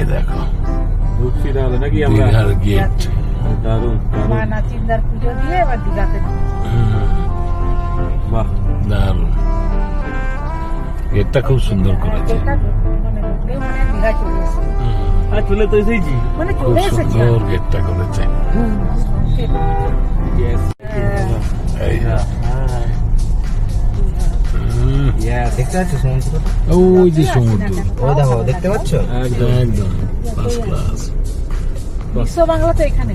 এই দেখো ঢুকছি তাহলে নাকি আমরা দীঘার গেট দারুণ মা নাচিন্দার পুজো দিয়ে এবার দীঘাতে বাহ দারুণ গেটটা খুব সুন্দর করেছে মানে মানে আর চলে তো এসেছি মানে খুব চলে এসেছি সুন্দর গেটটা করেছে দেখতে পাচ্ছ সমুদ্র ওই যে সমুদ্র। ও দেখো দেখতে পাচ্ছ? একদম একদম। ফার্স্ট ক্লাস বিশ্ব বাংলা তো এখানে।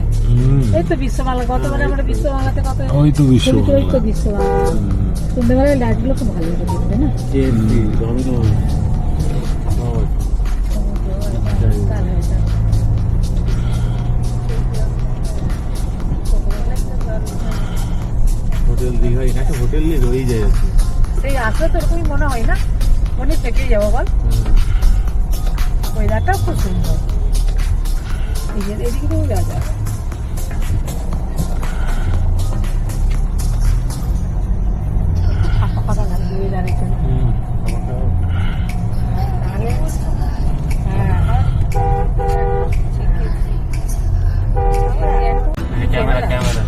এই তো বিশ্ব বাংলা গতবারে আমরা বিশ্ব বাংলাতে কত ওই তো বিশ্ব ওই তো বিশ্ব বাংলা সন্ধ্যেবেলায় লাইটগুলো খুব ভালো লাগে দেখতে না? হোটেল দীঘা এখানে হোটেল নিয়ে রয়েই যায় আসলে তো এরকমই মনে হয় না মনে থেকে যাব বল ওয়েদারটাও খুব সুন্দর এই যে এদিকে তো যাওয়া হ্যাঁ ক্যামেরা ক্যামেরা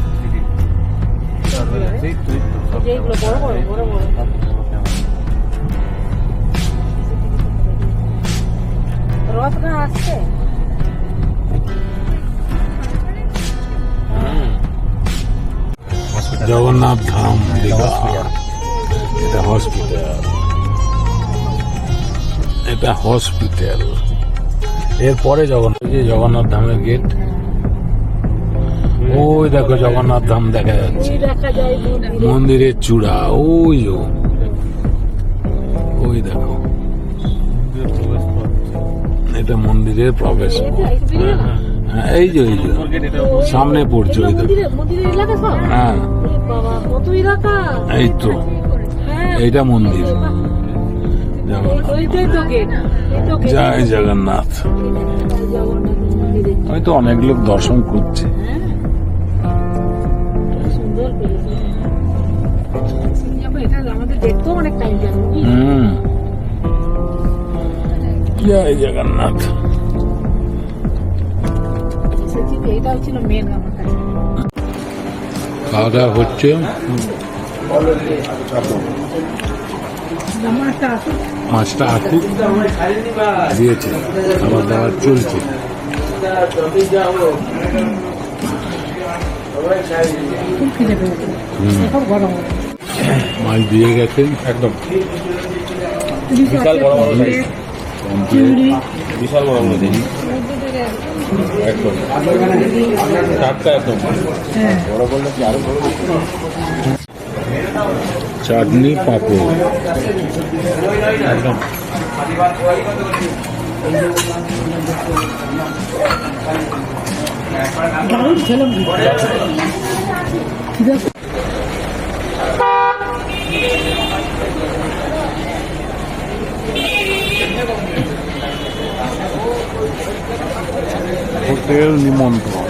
যেগুলো বড় বড়, বড় বড়। আসছে? জগন্নাথ ধাম এটা হসপিটাল। এটা হসপিটাল। এরপরে জগন্নাথ যে জগন্নাথ ধামের গেট। ওই দেখো জগন্নাথ ধাম দেখা যাচ্ছে। মন্দিরের চূড়া ওই ওই দেখো। এটা মন্দিরের প্রবেশ এই যে, এই যে বেরিয়ে গেল। হ্যাঁ, এই যে এই যে সামনে পড়ছে ওই? হ্যাঁ? এই তো হ্যাঁ, এইটা মন্দির। জয় জগন্নাথ জগন্নাথ আমি তো অনেক লোক দর্শন করছে হ্যাঁ। আমাদের দেখতেও অনেক টাইম হুম জয় জগন্নাথ। খাওয়া দাওয়া হচ্ছে? মাছটা আটুক দিয়েছে খাবার দাবার চলছে। মাছ দিয়ে গেছেন একদম। বিশাল বড় বিশাল বড় দেখি একদম। টাটকা একদম। হ্যাঁ। বড় বললে কি আরও বড় চাটনি পাঁপড়। একদম। দারুণ খেলাম। হোটেল নিমন্ত্রণ।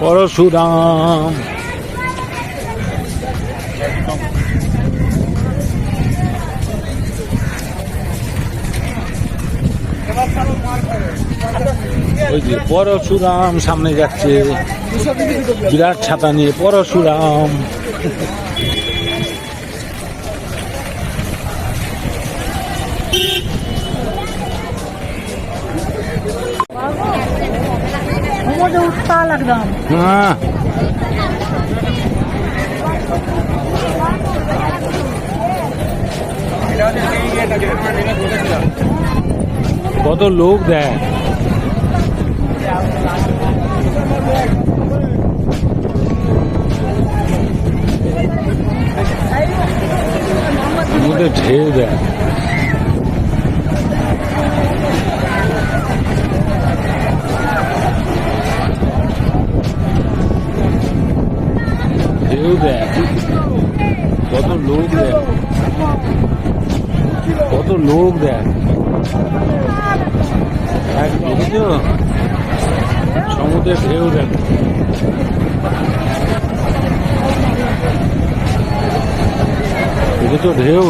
পরশুরাম। ওই যে পরশুরাম সামনে যাচ্ছে। বিরাট ছাতা নিয়ে পরশুরাম। একদম হ্যাঁ কত লোক দেয় সমুদ্রে ঢেউ দেয় ঢেউ দেয় কত লোক দেয় কত লোক দেয় এক দেখেছ সমুদ্রে ঢেউ দেয় দেখেছ ঢেউ।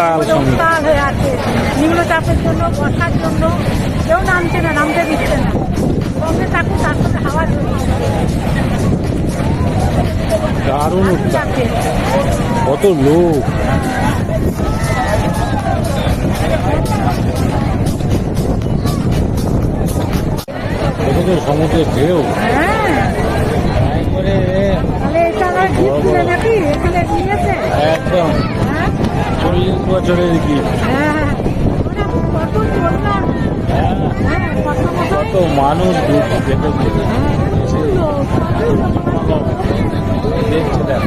উত্তাল উত্তাল হয়ে আছে। নিম্নচাপের জন্য বর্ষার জন্য কেউ নামছে না নামতে দিচ্ছে না। সঙ্গে থাকুন তার হাওয়া দারুণ উত্তাল। কত লোক। সমুদ্রের ঢেউ। বছরে কি? কত মানুষ দেখেছে দেখছে দেখ।